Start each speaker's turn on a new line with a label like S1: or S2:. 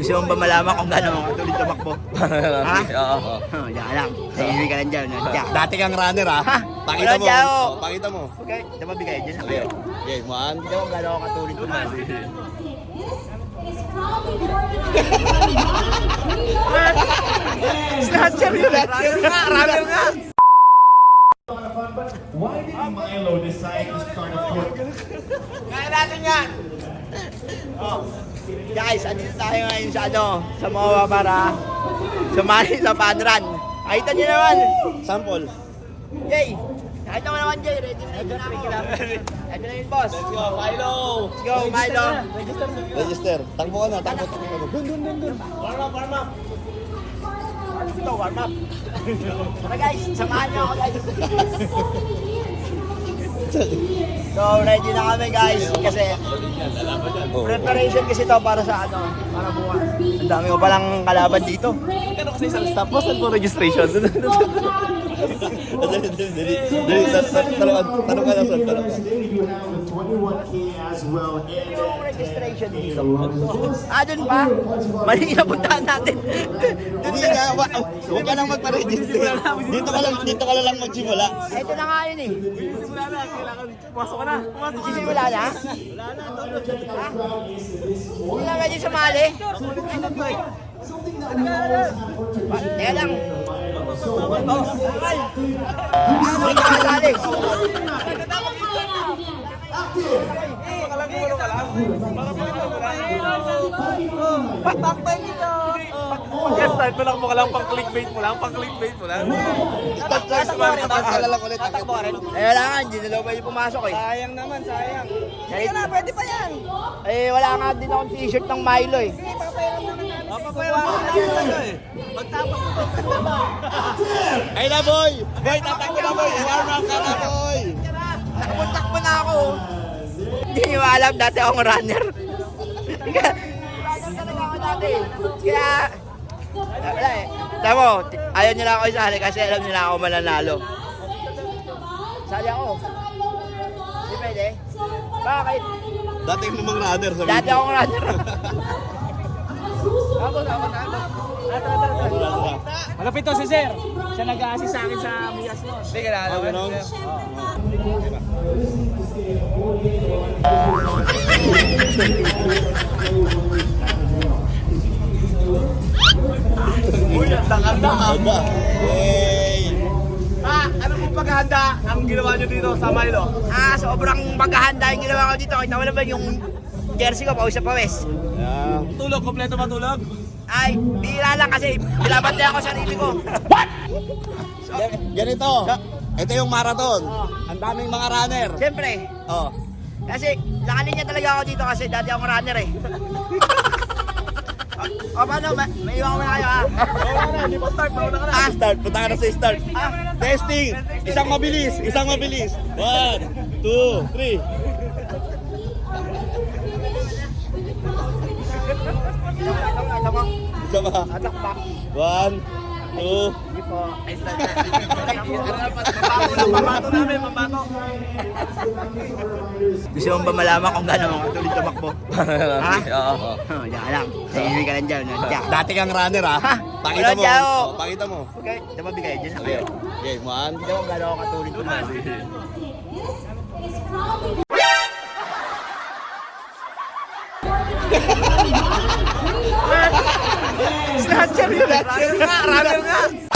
S1: Gusto mo ba malaman kung gano'n mga tuloy tumakbo? ha?
S2: Oo.
S1: Oh, diyan lang. Tahimik ka lang dyan. no? Diyan.
S2: Dati kang runner ha.
S1: Ha?
S2: Pakita mo.
S1: dyan, oh.
S2: Oh, pakita mo.
S1: Okay, di ba bigay? Diyan lang kayo.
S2: Okay, one.
S1: Hindi ko gano'n ako katulid tumakbo. Snatcher yun! Snatcher nga! Runner nga!
S3: Did Milo decide to start a court?
S1: Kaya natin yan! Oh. Guys, andito tayo ngayon sa ano, sa MOA para sumali sa run. Nakita niyo naman.
S2: Sample.
S1: Jay! Nakita mo naman, Jay. Ready na ready na ako. Ito na yun, boss.
S2: Let's go, Milo.
S1: Let's go, Milo.
S2: Register. Takbo na, takbo, takbo ka na. Dun, dun, dun, dun.
S1: Warm up, warm up. Ito, warm up. Tara guys, samahan niyo ako guys. So, ready na kami guys. Kasi, preparation kasi to para sa ano, para bukas. Ang dami ko palang kalaban dito.
S2: Kano kasi isang stop? Basta po registration. Dali, dali, dali. Dali, tanong ka- tanong ka. Tanong ka.
S3: Today you have the 21K as well. And
S1: Yung registration dito. Ah, dun pa? Mali na puntahan natin.
S2: Hindi nga, wa- oh, huwag ka nang magpa-register. Dito ka lang, dito ka lang magsimula.
S1: Ito na nga yun eh.
S4: Simula na, kailangan pumasok ka na. Pumasok ka na.
S1: Sisimula na? Wala na. Hindi na pwede sumali. Teka lang. Oh, akal. Hindi ka kasali.
S4: Baka lang gumulong ka lang. Gumulong ka lang. Nito. Yes, start mo lang mo ka lang pang clickbait mo lang, pang clickbait mo lang.
S2: Start lang, start start ka na lang ulit.
S1: Eh, wala nga. Hindi na daw pwede pumasok eh.
S4: Sayang naman, sayang.
S1: Hindi na, pwede pa yan. Eh, wala nga din akong t-shirt ng Milo eh.
S4: Papayaran mo na yun ano eh. Magtapos mo.
S2: Ay na, boy! Boy, tatakbo na, boy! Warm ka na, boy!
S1: Takbo-takbo na ako. Hindi nyo alam, dati akong runner. Runner talaga ako dati. Kaya, wala eh. Tama mo, ayaw nila ako isali kasi alam nila ako mananalo. Sali ako. Hindi pwede. Bakit?
S2: Dati yung namang runner sa
S1: Dati akong runner.
S4: Malapit to si Sir. Siya nag-assist sa akin sa Miyas noon. Hindi ka
S2: Oh, ganun?
S4: Uy, ang tanganda ah.
S2: Aba. Hey!
S4: Ah, ano pong paghahanda ang ginawa nyo dito sa Milo?
S1: ah, sobrang paghahanda yung ginawa ko dito. Mo naman yung jersey ko, pawis sa pawis.
S2: Yeah.
S4: Tulog, kompleto ba tulog?
S1: Ay, bihira lang kasi binabantayan ko sarili ko. What?
S2: Gan- Ganito. Ito yung marathon. Ang daming mga runner.
S1: Siyempre,
S2: Oh.
S1: Kasi nakalinya talaga ako dito kasi dati akong runner eh. o, paano? Ma- maiwan ko na kayo ha?
S4: Wala na, hindi pa start, mauna ka na.
S1: Ah,
S2: Start. Punta ka na sa start.
S1: ah,
S2: Testing. Isang mabilis. Isang mabilis. One, two, three. Isa pa.
S1: Atak pa.
S2: One, two.
S1: Hindi po. Ay, start
S4: Mabato namin, mabato.
S1: Gusto mo ba malaman kung gano'n mga tuloy tumakbo? ha?
S2: Oo.
S1: Diyan lang. Tahimik ka lang dyan. no? Diyan.
S2: Dati kang runner ha.
S1: Ha?
S2: Pakita mo.
S1: oh.
S2: Pakita mo.
S1: Okay, ba bigay? Diyan lang
S2: Okay.
S1: kayo.
S2: Okay, one.
S1: Hindi ko gano'n ako katulid tumakbo. Sehat cari. Ramil enggak? Ramil?